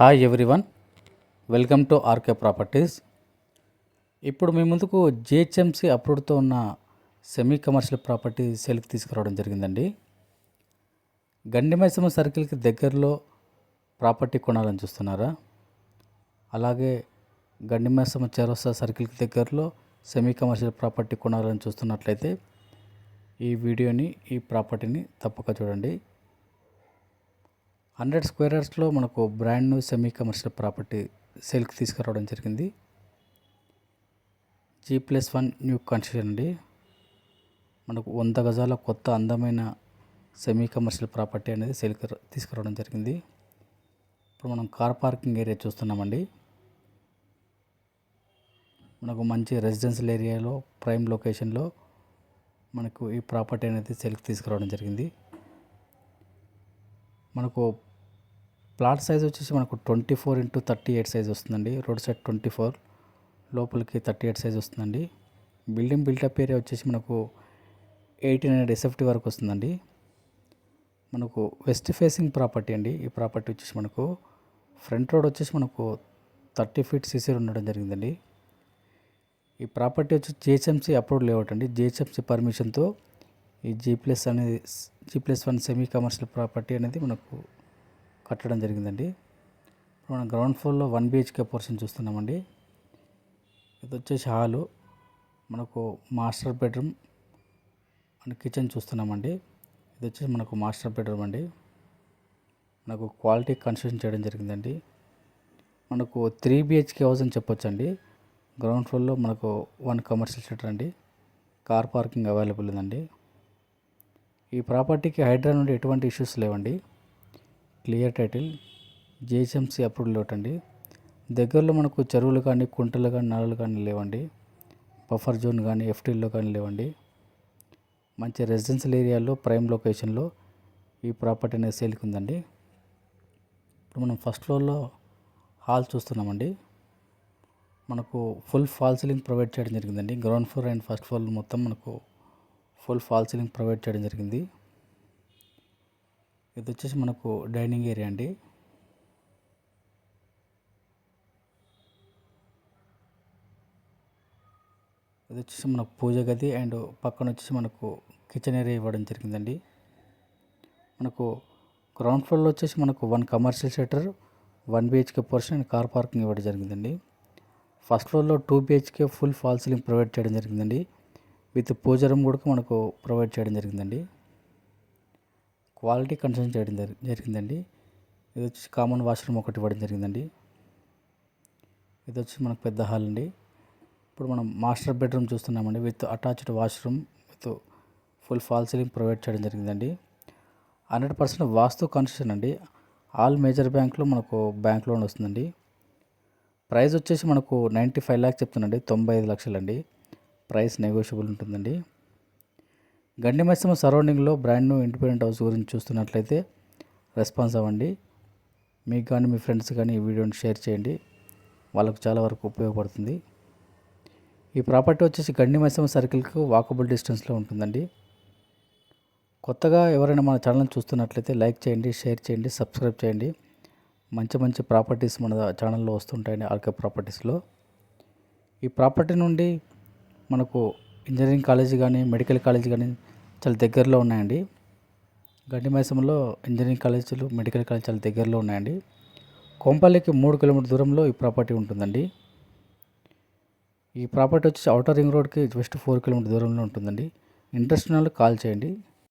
Hi everyone welcome to RK properties ఇప్పుడు మీ ముందుకు జిహెచ్ఎంసి అప్రూవ్డ్తో ఉన్న సెమీ కమర్షియల్ ప్రాపర్టీ సేల్కి తీసుకురావడం జరిగిందండి. గండిమైసమ్మ సర్కిల్కి దగ్గరలో ప్రాపర్టీ కొనాలని చూస్తున్నారా? అలాగే గండిమైసమ్మ చౌరస్తా సర్కిల్కి దగ్గరలో సెమీ కమర్షియల్ ప్రాపర్టీ కొనాలని చూస్తున్నట్లయితే ఈ వీడియోని ఈ ప్రాపర్టీని తప్పక చూడండి. హండ్రెడ్ స్క్వేర్ యార్డ్స్లో మనకు brand new semi commercial property సేల్కి తీసుకురావడం జరిగింది. G plus one new construction అండి. మనకు వంద గజాల కొత్త అందమైన సెమీ కమర్షియల్ ప్రాపర్టీ అనేది సేల్కి తీసుకురావడం జరిగింది. ఇప్పుడు మనం కార్ పార్కింగ్ ఏరియా చూస్తున్నామండి. మనకు మంచి రెసిడెన్షియల్ ఏరియాలో ప్రైమ్ లొకేషన్లో మనకు ఈ ప్రాపర్టీ అనేది సేల్కి తీసుకురావడం జరిగింది. మనకు ప్లాట్ సైజ్ వచ్చేసి మనకు twenty four into thirty eight size వస్తుందండి. రోడ్ సైడ్ ట్వంటీ ఫోర్ లోపలికి థర్టీ ఎయిట్ సైజ్ వస్తుందండి. బిల్డింగ్ బిల్డప్ ఏరియా వచ్చేసి మనకు ఎయిటీన్ హండ్రెడ్ ఎస్ఎఫ్టీ వరకు వస్తుందండి. మనకు వెస్ట్ ఫేసింగ్ ప్రాపర్టీ అండి. ఈ ప్రాపర్టీ వచ్చేసి మనకు ఫ్రంట్ రోడ్ వచ్చేసి మనకు థర్టీ ఫీట్ సీసీ ఉండడం జరిగిందండి. ఈ ప్రాపర్టీ వచ్చి జిహెచ్ఎంసీ అప్రూవ్ లేఅవుట్ అండి. జిహెచ్ఎంసీ పర్మిషన్తో ఈ జీ ప్లస్ అనేది G plus one semi commercial property అనేది మనకు కట్టడం జరిగిందండి. ఇప్పుడు మనం గ్రౌండ్ ఫ్లోర్లో వన్ బిహెచ్కే పోర్షన్ చూస్తున్నామండి. ఇది వచ్చేసి హాలు. మనకు మాస్టర్ బెడ్రూమ్ అండ్ కిచెన్ చూస్తున్నామండి. ఇది వచ్చేసి మనకు మాస్టర్ బెడ్రూమ్ అండి. మనకు క్వాలిటీ కన్స్ట్రక్షన్ చేయడం జరిగిందండి. మనకు త్రీ బిహెచ్కే హౌస్ అని చెప్పొచ్చండి. గ్రౌండ్ ఫ్లోర్లో మనకు వన్ కమర్షియల్ షెటర్ అండి. కార్ పార్కింగ్ అవైలబుల్ ఉందండి. ఈ ప్రాపర్టీకి హైడ్రా నుండి ఎటువంటి ఇష్యూస్ లేవండి. క్లియర్ టైటిల్ జేహెచ్ఎంసీ అప్రూవల్ లోట్ అండి దగ్గరలో మనకు చెరువులు కానీ కుంటలు కానీ నలలు కానీ లేవండి. బఫర్ జోన్ కానీ ఎఫ్టీల్లో కానీ లేవండి. మంచి రెసిడెన్షియల్ ఏరియాలో ప్రైమ్ లొకేషన్లో ఈ ప్రాపర్టీ అనేది సేల్కి ఉందండి. ఇప్పుడు మనం ఫస్ట్ ఫ్లోర్లో హాల్ చూస్తున్నామండి. మనకు ఫుల్ ఫాల్ సీలింగ్ ప్రొవైడ్ చేయడం జరిగిందండి. Ground floor and first floor మొత్తం మనకు ఫుల్ ఫాల్ సీలింగ్ ప్రొవైడ్ చేయడం జరిగింది. ఇది వచ్చేసి మనకు డైనింగ్ ఏరియా అండి. ఇది వచ్చేసి మనకు పూజ గది అండ్ పక్కన వచ్చేసి మనకు కిచెన్ ఏరియా ఇవ్వడం జరిగిందండి. మనకు గ్రౌండ్ ఫ్లోర్లో వచ్చేసి మనకు one commercial shutter one BHK portion and car parking ఇవ్వడం జరిగిందండి. ఫస్ట్ ఫ్లోర్లో two BHK full fall ceiling provide చేయడం జరిగిందండి. విత్ పూజ రూమ్ కూడా మనకు ప్రొవైడ్ చేయడం జరిగిందండి. క్వాలిటీ కన్సర్న్ చేయడం జరి- జరిగిందండి. ఇది వచ్చి కామన్ వాష్రూమ్ ఒకటి ఇవ్వడం జరిగిందండి. ఇది వచ్చి మనకు పెద్ద హాల్ అండి. ఇప్పుడు మనం మాస్టర్ బెడ్రూమ్ చూస్తున్నామండి. With attached washroom with full fall ceiling provide చేయడం జరిగిందండి. హండ్రెడ్ పర్సెంట్ వాస్తు కన్స్ట్రక్షన్ అండి. ఆల్ మేజర్ బ్యాంక్లో మనకు బ్యాంక్ లోన్ వస్తుందండి. ప్రైస్ వచ్చేసి మనకు నైంటీ ఫైవ్ ల్యాక్స్ చెప్తుందండి. తొంభై ఐదు లక్షలండి. ప్రైస్ నెగోషియబుల్ ఉంటుందండి. గండి మైసమ్మ సరౌండింగ్లో బ్రాండ్ న్యూ ఇండిపెండెంట్ హౌస్ గురించి చూస్తున్నట్లయితే రెస్పాన్స్ అవ్వండి. మీకు కానీ మీ ఫ్రెండ్స్ కానీ ఈ వీడియోని షేర్ చేయండి. వాళ్ళకు చాలా వరకు ఉపయోగపడుతుంది. ఈ ప్రాపర్టీ వచ్చేసి గండి మైసమ్మ సర్కిల్కు వాకబుల్ డిస్టెన్స్లో ఉంటుందండి. కొత్తగా ఎవరైనా మన ఛానల్ చూస్తున్నట్లయితే లైక్ చేయండి షేర్ చేయండి సబ్స్క్రైబ్ చేయండి. మంచి మంచి ప్రాపర్టీస్ మన ఛానల్లో వస్తుంటాయండి ఆర్కే ప్రాపర్టీస్లో. ఈ ప్రాపర్టీ నుండి మనకు ఇంజనీరింగ్ కాలేజ్ కానీ మెడికల్ కాలేజ్ కానీ చాలా దగ్గరలో ఉన్నాయండి. గడ్డి మైసంలో ఇంజనీరింగ్ కాలేజీలు మెడికల్ కాలేజ్ చాలా దగ్గరలో ఉన్నాయండి. కొంపల్లికి మూడు కిలోమీటర్ దూరంలో ఈ ప్రాపర్టీ ఉంటుందండి. ఈ ప్రాపర్టీ వచ్చి అవుటర్ రింగ్ రోడ్కి జస్ట్ ఫోర్ కిలోమీటర్ దూరంలో ఉంటుందండి. ఇంట్రెస్ట్ ఉన్న వాళ్ళు కాల్ చేయండి.